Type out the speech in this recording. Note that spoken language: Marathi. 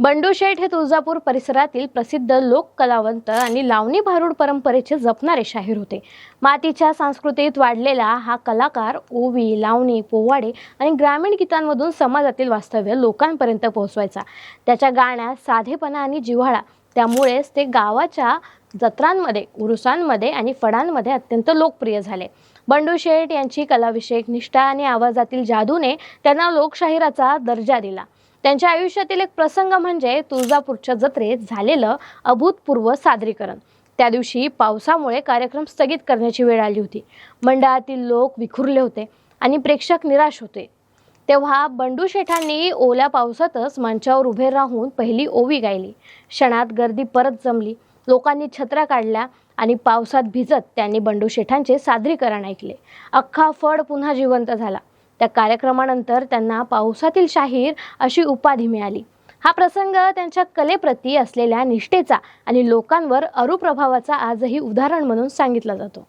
बंडू शेठ हे तुळजापूर परिसरातील प्रसिद्ध लोक कलावंत आणि लावणी भारूड परंपरेचे जपणारे शाहीर होते. मातीच्या संस्कृतीत वाढलेला हा कलाकार ओवी लावणी पोवाडे आणि ग्रामीण गीतांमधून समाजातील वास्तव्य लोकांपर्यंत पोहोचवायचा. त्याच्या गाण्यात साधेपणा आणि जिव्हाळा त्यामुळेच ते गावाच्या जत्रांमध्ये उरुसांमध्ये आणि फडांमध्ये अत्यंत लोकप्रिय झाले. बंडू शेठ यांची कलाविषयक निष्ठा आणि आवाजातील जादूने त्यांना लोकशाहिराचा दर्जा दिला. त्यांच्या आयुष्यातील एक प्रसंग म्हणजे तुळजापूरच्या जत्रेत झालेलं अभूतपूर्व सादरीकरण. त्या दिवशी पावसामुळे कार्यक्रम स्थगित करण्याची वेळ आली होती. मंडळातील लोक विखुरले होते आणि प्रेक्षक निराश होते. तेव्हा बंडू शेठांनी ओल्या पावसातच मंचावर उभे राहून पहिली ओवी गायली. क्षणात गर्दी परत जमली. लोकांनी छत्र्या काढल्या आणि पावसात भिजत त्यांनी बंडू शेठांचे सादरीकरण ऐकले. अख्खा फड पुन्हा जिवंत झाला. त्या कार्यक्रमानंतर त्यांना पावसातील शाहीर अशी उपाधी मिळाली. हा प्रसंग त्यांच्या कलेप्रती असलेल्या निष्ठेचा आणि लोकांवर अरुप्रभावाचा आजही उदाहरण म्हणून सांगितला जातो.